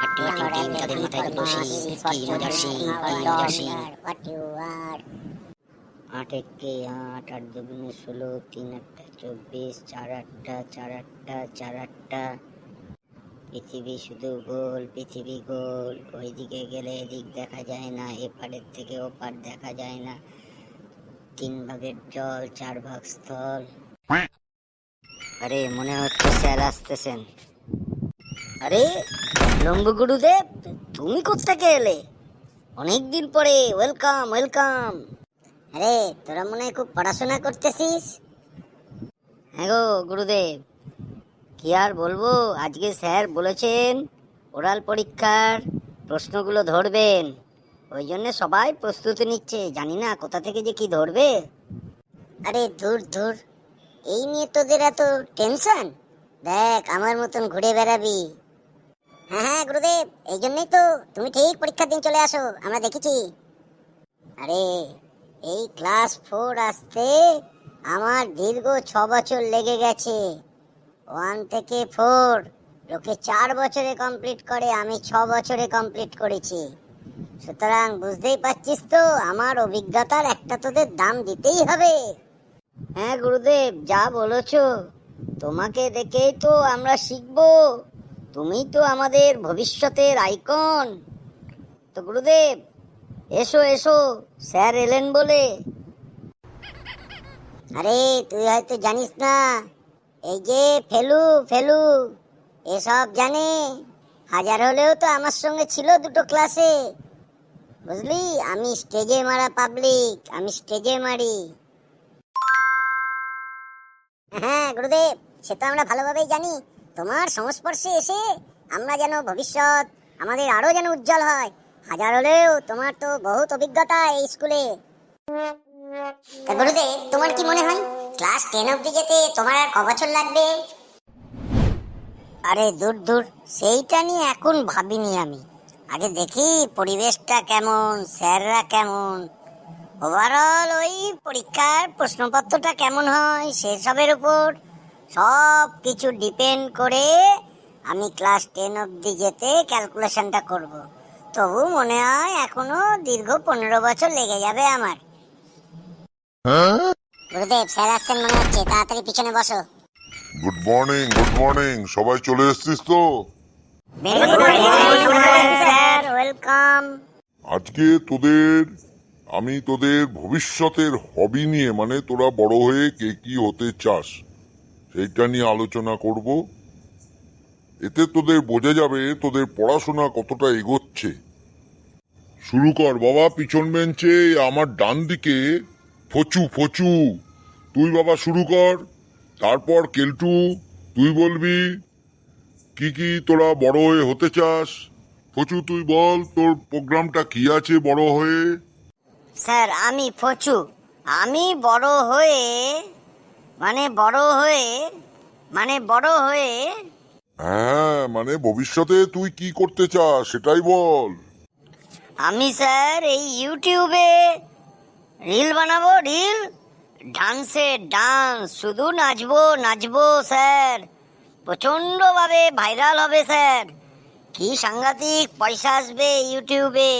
হাট্টি মাটি ডিম তাদের মাথায় দুটো শিং কি মজার মজার. আট আট আট দুগুণে ষোলো তিন আটটা চব্বিশ চার আটটা চার আটটা চার আটটা। পৃথিবী শুধু গোল পৃথিবী গোল। ওইদিকে গেলে এদিক দেখা যায় না এপারের থেকে ওপার দেখা যায় না। তিন ভাগের জল চার ভাগ স্থল। আরে মনে হচ্ছে স্যার আসতেছেন। আরে লম্বু গুরুদেব, তুমি কোথেকে এলে? অনেকদিন পরে ওয়েলকাম ওয়েলকাম আরে, তোরা মনে হয় খুব পড়াশোনা করতেছিস? হ্যাঁ গো গুরুদেব, কি আর বলব, আজকে স্যার বলেছেন, ওরাল পরীক্ষার প্রশ্নগুলো ধরবেন। ওই জন্য সবাই প্রস্তুতি নিচ্ছে, জানি না কোথা থেকে যে কি ধরবে। আরে দূর দূর এই নিয়ে তোদের এত টেনশন দেখ, আমার মতন ঘুরে বেড়াবি। হ্যাঁ হ্যাঁ গুরুদেব, এই জন্যই তো তুমি ঠিক পরীক্ষার দিন চলে আসো, আমরা দেখেছি। আরে, এই ক্লাস ফোর আসতে আমার দীর্ঘ ছ বছর লেগে গেছে। ওয়ান থেকে ফোর, লোকে চার বছরে কমপ্লিট করে, আমি ছ বছরে কমপ্লিট করেছি। সুতরাং বুঝতেই পারছিস তো, আমার অভিজ্ঞতার একটা তোদের দাম দিতেই হবে। হ্যাঁ গুরুদেব, যা বলেছ, তোমাকে দেখেই তো আমরা শিখব। তুমি তো আমাদের ভবিষ্যতের আইকন। তো গুরুদেব, এসো এসো, স্যার এলেন বলে। আরে, তুই হয়তো জানিস না, এই যে ফেলু ফেলু, এসব জানে। হাজার হলেও তো আমার সঙ্গে ছিল দুটো ক্লাসে। বুঝলি, আমি স্টেজে মারা পাবলিক, আমি স্টেজে মারি। হ্যাঁ গুরুদেব, সে তো আমরা ভালোভাবেই জানি। তোমার সংস্পর্শে এসে আমরা যেন ভবিষ্যৎ আমাদের আরও যেন উজ্জ্বল হয়। হাজার হলেও তোমার তো বহুত অভিজ্ঞতা এই স্কুলে। গুরুদেব, তোমার কি মনে হয় ক্লাস টেন অব্দি যেতে তোমার আর ক বছর লাগবে? আরে দূর দূর, সেইটা নিয়ে এখন ভাবিনি আমি। আগে দেখি পরিবেশটা কেমন, স্যাররা কেমন। ওভারঅল ওই পরীক্ষার প্রশ্নপত্রটা কেমন হয়, সেসবের উপর সব কিছু ডিপেন্ড করে আমি ক্লাস টেন অব্দি যেতে ক্যালকুলেশনটা করব। তবু মনে হয় এখনও দীর্ঘ পনেরো বছর লেগে যাবে আমার। গুরুদেব স্যার আসছেন মনে হচ্ছে। তাড়াতাড়ি পিছনে বসো। গুড মর্নিং গুড মর্নিং সবাই চলে এসছিস তো? স্যার ওয়েলকাম আজকে তোদের আমি তোদের ভবিষ্যতের হবি নিয়ে মানে তোরা বড় হয়ে কে কি হতে চাস সেইটা নিয়ে আলোচনা করব। এতে তোদের বোঝা যাবে তোদের পড়াশোনা কতটা এগোচ্ছে। শুরু কর বাবা, পিছন বেঞ্চে, আমার ডান দিকে। ফচু ফচু। তুই বাবা, শুরু কর। তারপর কেলটু, তুই বলবি, কি কি তোরা বড় হয়ে হতে চাস? ফচু, তুই বল, তোর প্রোগ্রামটা কি আছে বড় হয়ে? স্যার, আমি ফচু। আমি বড় হয়ে মানে বড় হয়ে মানে বড় হয়ে হ্যাঁ মানে ভবিষ্যতে তুই কি করতে চাস সেটাই বল। আমি স্যার এই ইউটিউবে রিল বানাবো রিল? ডান্সে ডান্স শুধু নাচবো নাচবো স্যার। প্রচণ্ডভাবে ভাইরাল হবে স্যার। কি সাংঘাতিক পয়সা আসবে ইউটিউবে।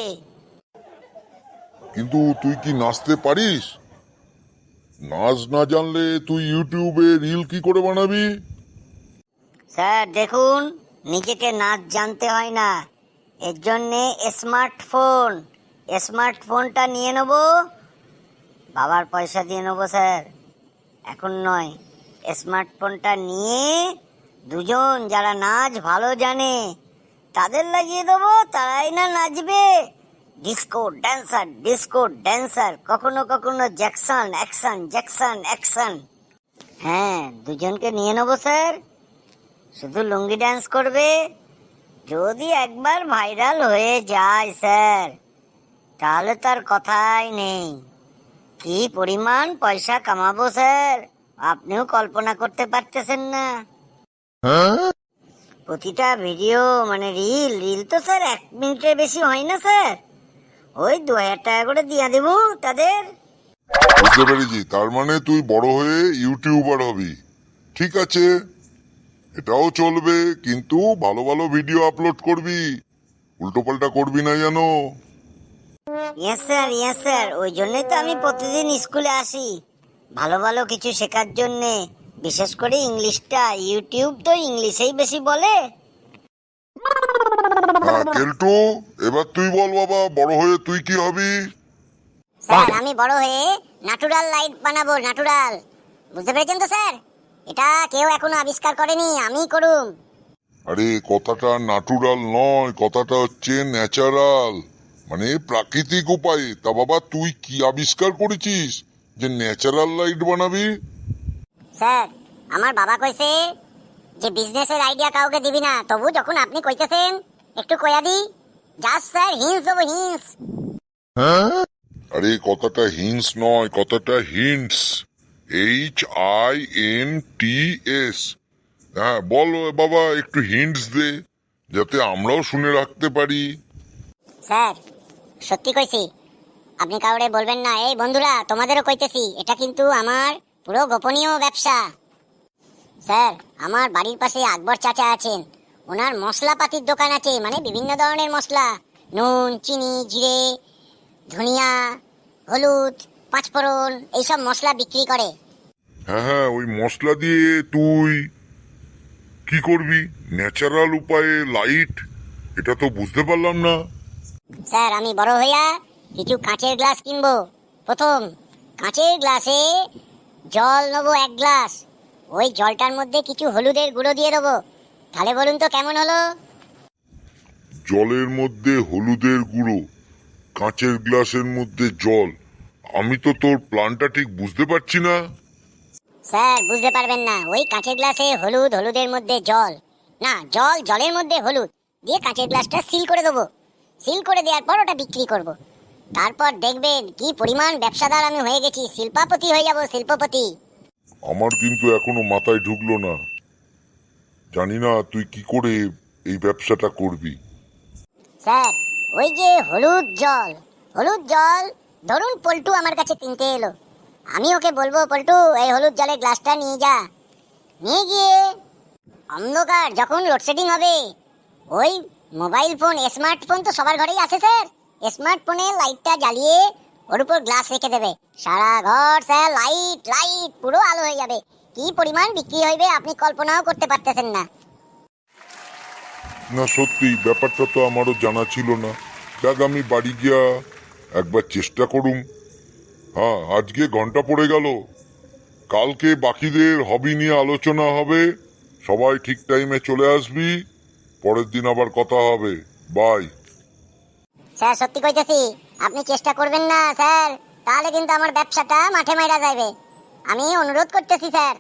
কিন্তু তুই কি নাচতে পারিস? নাচ না জানলে তুই ইউটিউবে রিল কি করে বানাবি? স্যার, দেখুন, নিজেকে নাচ জানতে হয় না। এর জন্যে স্মার্টফোন, স্মার্টফোনটা নিয়ে নেব। বাবার পয়সা দিয়ে নেব, স্যার। এখন নয়, স্মার্টফোনটা নিয়ে দুজন যারা নাচ ভালো জানে, তাদের লাগিয়ে দেবো, তারাই না নাচবে। ডিস্কো ড্যান্সার ডিস্কো ড্যান্সার কখনো কখনো জ্যাকসন অ্যাকশন জ্যাকসন অ্যাকশন হ্যাঁ দুজনকে নিয়ে নেব, স্যার। শুধু লুঙ্গি ডান্স করবে। যদি একবার ভাইরাল হয়ে যায়, স্যার, তাহলে তার কথাই নেই। কি পরিমাণ পয়সা কামাবো, স্যার? আপনিও কল্পনা করতে পারতেছেন না। প্রতিটা ভিডিও মানে রিল রিল তো, স্যার, এক মিনিটের বেশি হয় না, স্যার। ওই দু হাজার টাকা করে দিয়ে দেবো তাদের। বুঝতে পেরেছি। তার মানে তুই বড় হয়ে ইউটিউবার হবি। ঠিক আছে? এটাও চলবে কিন্তু ভালো ভালো ভিডিও আপলোড করবি। উল্টো পাল্টা করবি না জানো ইয়েস স্যার ইয়েস স্যার ওই জন্যই তো আমি প্রতিদিন স্কুলে আসি। ভালো ভালো কিছু শেখার জন্যে। বিশেষ করে ইংলিশটা। ইউটিউব তো ইংলিশেই বেশি বলে। হ্যাঁ কেলটু এবার তুই বল বাবা বড় হয়ে তুই কি হবি স্যার আমি বড় হয়ে ন্যাচুরাল লাইট বানাবো ন্যাচুরাল বুঝতে পেরেছেন তো স্যার এটা কেউ এখনও আবিষ্কার করেনি আমি করুম আরে কথাটা ন্যাচুরাল নয় কথাটা হচ্ছে ন্যাচারাল মানে প্রাকৃতিক উপায়ে তা বাবা তুই কি আবিষ্কার করেছিস যে ন্যাচারাল লাইট বানাবি স্যার আমার বাবা কইছে যে বিজনেসের আইডিয়া কাউকে দিবি না তবু যখন আপনি কইতেছেন একটু কইয়া দি। জাস্ট স্যার হিন্স দেবো হিন্স আরে কথাটা হিন্স নয় কথাটা hints H I N T S হ্যাঁ বলো বাবা একটু হিন্টস দে যাতে আমরাও শুনে রাখতে পারি। স্যার সত্যি কইছি আপনি কাউরে বলবেন না এই বন্ধুরা তোমাদেরও কইতেছি এটা কিন্তু আমার পুরো গোপনীয় ব্যবসা। স্যার আমার বাড়ির পাশে আকবর চাচা আছেন। ওনার মশলাপাতির দোকান আছে মানে বিভিন্ন ধরনের মশলা। নুন চিনি জিরে ধনিয়া হলুদ পাঁচফোড়ন এইসব মশলা বিক্রি করে। হ্যাঁ হ্যাঁ ওই মশলা দিয়ে তুই কি করবি? ন্যাচারাল উপায়ে লাইট? এটা তো বুঝতে পারলাম না। স্যার আমি বড় হইয়া কিছু কাঁচের গ্লাস কিনবো। প্রথম কাঁচের গ্লাসে জল নেব এক গ্লাস। ওই জলটার মধ্যে কিছু হলুদের গুঁড়ো দিয়ে দেবো। তাহলে বলুন তো কেমন হলো? জলের মধ্যে হলুদের গুঁড়ো কাঁচের গ্লাসের মধ্যে জল। আমি তো তোর প্ল্যানটা ঠিক বুঝতে পারছি না। স্যার বুঝতে পারবেন না। ওই কাঁচের গ্লাসে হলুদ হলুদের মধ্যে জল। না জল জলের মধ্যে হলুদ। দিয়ে কাঁচের গ্লাসটা সিল করে দেবো। সিল করে দেওয়ার পর ওটা বিক্রি করব। তারপর দেখবেন কি পরিমাণ ব্যবসাদার আমি হয়ে গেছি। শিল্পাপতি হয়ে যাব শিল্পপতি। আমার কিন্তু এখনও মাথায় ঢুকলো না। জানি না তুই কি করে এই ব্যবসাটা করবি। স্যার, ওই যে হলুদ জল। হলুদ জল, ধরুন পল্টু আমার কাছে কিনতে এলো। আমি ওকে বলব, পল্টু, এই হলুদ জলের গ্লাসটা নিয়ে যা। নিয়ে গিয়ে অন্ধকার যখন লোডশেডিং হবে, ওই মোবাইল ফোন স্মার্টফোন তো সবার ঘরেই আছে স্যার। স্মার্টফোনে লাইটটা জ্বালিয়ে ওর উপর গ্লাস রেখে দেবে। সারা ঘর, স্যার লাইট লাইট পুরো আলো হয়ে যাবে। কি পরিমাণ বিক্রি হইবে আপনি কল্পনাও করতে পারতেছেন না। না সত্যি ব্যাপারটা তো আমারও জানা ছিল না। দেখ আমি বাড়ি গিয়া একবার চেষ্টা করুম। হ্যাঁ আজকে ঘণ্টা পড়ে গেল। কালকে বাকিদের হবি নিয়ে আলোচনা হবে। সবাই ঠিক টাইমে চলে আসবি। পরের দিন আবার কথা হবে। বাই। স্যার সত্যি কইতেছি আপনি চেষ্টা করবেন না স্যার। তাহলে কিন্তু আমার ব্যবসাটা মাঠে মাইরা যাবে আমি অনুরোধ করতেছি স্যার।